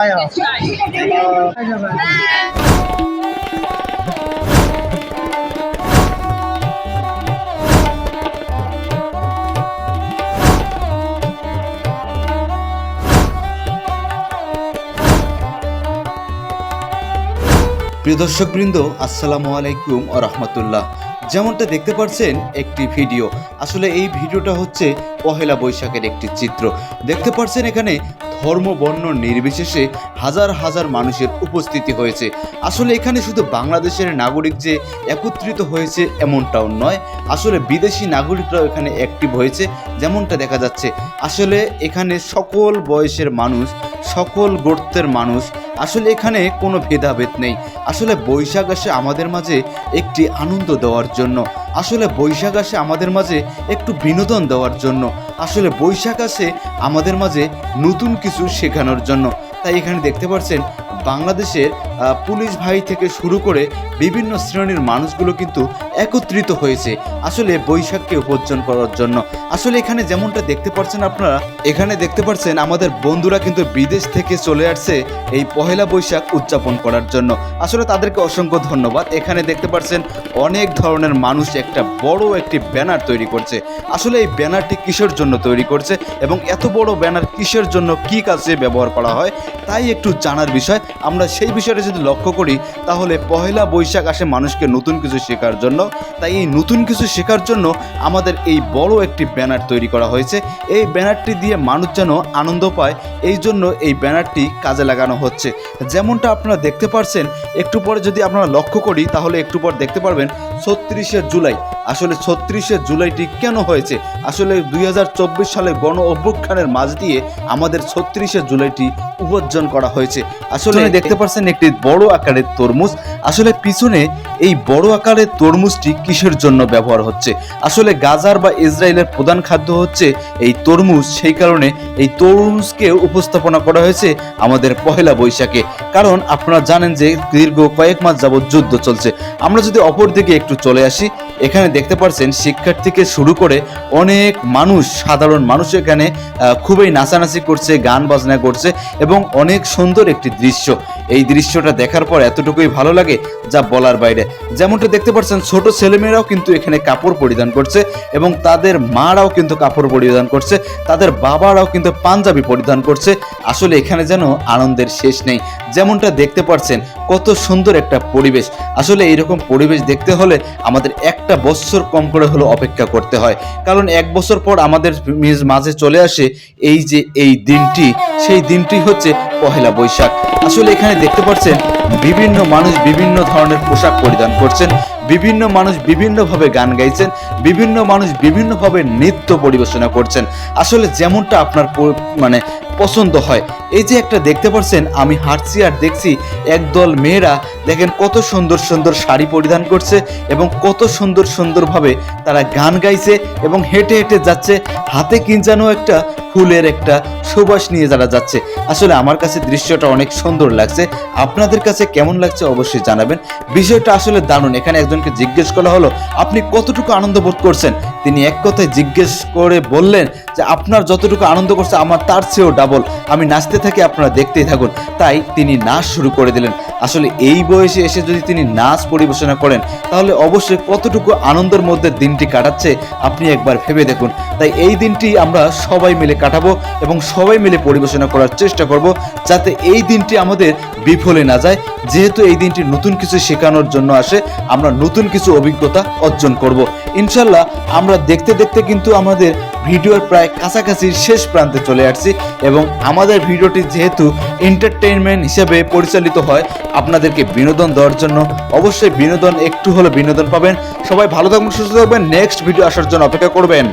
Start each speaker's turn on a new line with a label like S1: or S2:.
S1: প্রিয় দর্শকবৃন্দ, আসসালামু আলাইকুম ও রহমতুল্লাহ। যেমনটা দেখতে পাচ্ছেন একটি ভিডিও। আসলে এই ভিডিওটা হচ্ছে পহেলা বৈশাখের একটি চিত্র। দেখতে পাচ্ছেন এখানে ধর্ম, বর্ণ নির্বিশেষে হাজার হাজার মানুষের উপস্থিতি হয়েছে। আসলে এখানে শুধু বাংলাদেশের নাগরিক যে একত্রিত হয়েছে এমনটাও নয়, আসলে বিদেশি নাগরিকরাও এখানে অ্যাক্টিভ হয়েছে, যেমনটা দেখা যাচ্ছে। আসলে এখানে সকল বয়সের মানুষ, সকল গোত্রের মানুষ আসলে এখানে কোনো ভেদাভেদ নেই। আসলে বৈশাখ আসে আমাদের মাঝে একটি আনন্দ দেওয়ার জন্য। আসলে বৈশাখ আসে আমাদের মাঝে একটু বিনোদন দেওয়ার জন্য। আসলে বৈশাখ আসে আমাদের মাঝে নতুন কিছু শেখানোর জন্য। তাই এখানে দেখতে পাচ্ছেন বাংলাদেশের পুলিশ ভাই থেকে শুরু করে বিভিন্ন শ্রেণির মানুষগুলো কিন্তু একত্রিত হয়েছে আসলে বৈশাখকে উপার্জন করার জন্য। আসলে এখানে যেমনটা দেখতে পাচ্ছেন আপনারা, এখানে দেখতে পাচ্ছেন আমাদের বন্ধুরা কিন্তু বিদেশ থেকে চলে আসছে এই পহেলা বৈশাখ উদযাপন করার জন্য। আসলে তাদেরকে অসংখ্য ধন্যবাদ। এখানে দেখতে পাচ্ছেন অনেক ধরনের মানুষ একটা বড় একটি ব্যানার তৈরি করছে। আসলে এই ব্যানারটি কিসের জন্য তৈরি করছে এবং এত বড় ব্যানার কিসের জন্য কি কাজে ব্যবহার করা হয়, তাই একটু জানার বিষয়। আমরা সেই বিষয়টা যদি লক্ষ্য করি, তাহলে পহেলা বৈশাখ আসে মানুষকে নতুন কিছু শেখার জন্য। তাই এই নতুন কিছু শেখার জন্য আমাদের এই বড় একটি ব্যানার তৈরি করা হয়েছে। এই ব্যানারটি দিয়ে মানুষ যেন আনন্দ পায়, এই জন্য এই ব্যানারটি কাজে লাগানো হচ্ছে। যেমনটা আপনারা দেখতে পারছেন, একটু পরে যদি আপনারা লক্ষ্য করি, তাহলে একটু পর দেখতে পারবেন, ছত্রিশে জুলাই আসলে ছত্রিশে জুলাইটি কেন হয়েছে? আসলে দুই হাজার চব্বিশ সালে গণ অভ্যুত্থানের মাঝ দিয়ে আমাদের ছত্রিশে জুলাইটি উপার্জন করা হয়েছে। আসলে দেখতে পাচ্ছেন একটি বড় আকারের তরমুজ। আসলে পিছনে এই বড় আকারের তরমুজটি কিসের জন্য ব্যবহার হচ্ছে? আসলে গাজার বা ইসরায়েলের প্রধান খাদ্য হচ্ছে এই তরমুজ। সেই কারণে এই তরমুজকে উপস্থাপনা করা হয়েছে আমাদের পহেলা বৈশাখে। কারণ আপনারা জানেন যে দীর্ঘ কয়েক মাস যাবৎ যুদ্ধ চলছে। আমরা যদি অপর দিকে একটু চলে আসি এখানে দেখতে পাচ্ছেন শিক্ষার্থীকে থেকে শুরু করে অনেক মানুষ, সাধারণ মানুষ এখানে খুবই নাচানাচি করছে, গান বাজনা করছে এবং অনেক সুন্দর একটি দৃশ্য। এই দৃশ্যটা দেখার পর এতটুকুই ভালো লাগে যা বলার বাইরে। যেমনটা দেখতে পাচ্ছেন, ছোট ছেলেমেয়েরাও কিন্তু এখানে কাপড় পরিধান করছে এবং তাদের মারাও কিন্তু কাপড় পরিধান করছে, তাদের বাবারাও কিন্তু পাঞ্জাবি পরিধান করছে। আসলে এখানে যেন আনন্দের শেষ নেই। যেমনটা দেখতে পাচ্ছেন, কত সুন্দর একটা পরিবেশ। আসলে এইরকম পরিবেশ দেখতে হলে আমাদের একটা বছর কম করে হলো অপেক্ষা করতে হয়। কারণ এক বছর পর আমাদের মাঝে চলে আসে এই যে এই দিনটি। সেই দিনটি হচ্ছে পহেলা বৈশাখ। আসলে এখানে দেখতে পাচ্ছেন, বিভিন্ন মানুষ বিভিন্ন ধরনের পোশাক পরিধান করছেন, বিভিন্ন মানুষ বিভিন্নভাবে গান গাইছেন, বিভিন্ন মানুষ বিভিন্নভাবে নৃত্য পরিবেশনা করছেন। আসলে যেমনটা আপনার মানে পছন্দ হয়। এই যে একটা দেখতে পাচ্ছেন, আমি হাঁটছি আর দেখছি একদল মেয়েরা দেখেন কত সুন্দর সুন্দর শাড়ি পরিধান করছে এবং কত সুন্দর সুন্দরভাবে তারা গান গাইছে এবং হেঁটে হেঁটে যাচ্ছে। হাতে কিনজানো একটা ফুলের একটা সুবাস নিয়ে যারা যাচ্ছে। আসলে আমার কাছে দৃশ্যটা অনেক সুন্দর লাগছে। আপনাদের কাছে কেমন লাগছে অবশ্যই জানাবেন। বিষয়টা আসলে দারুণ। এখানে একজনকে জিজ্ঞেস করা হলো, আপনি কতটুকু আনন্দ বোধ করছেন? তিনি এক কথায় জিজ্ঞেস করে বললেন যে, আপনার যতটুকু আনন্দ করছে, আমার তার চেয়েও ডাবল আমি নাচতে থাকি, আপনারা দেখতেই থাকুন। তাই তিনি নাচ শুরু করে দিলেন। আসলে এই বয়সে এসে যদি তিনি নাচ পরিবেশনা করেন, তাহলে অবশ্যই কতটুকু আনন্দের মধ্যে দিনটি কাটাচ্ছে, আপনি একবার ভেবে দেখুন। তাই এই দিনটি আমরা সবাই মিলে কাটাবো এবং সবাই মিলে পরিবেশনা করার চেষ্টা করব, যাতে এই দিনটি আমাদের বিফলে না যায়। যেহেতু এই দিনটি নতুন কিছু শেখানোর জন্য আসে, আমরা নতুন কিছু অভিজ্ঞতা অর্জন করব। ইনশাল্লাহ আমরা দেখতে দেখতে কিন্তু আমাদের ভিডিওর প্রায় কাছাকাছি শেষ প্রান্তে চলে আসছি এবং আমাদের ভিডিওটি যেহেতু এন্টারটেইনমেন্ট হিসেবে পরিচালিত হয়, আপনাদেরকে বিনোদন দেওয়ার জন্য অবশ্যই বিনোদন, একটু হলে বিনোদন পাবেন। সবাই ভালো থাকবেন, সুস্থ থাকবেন। নেক্সট ভিডিও আসার জন্য অপেক্ষা করবেন।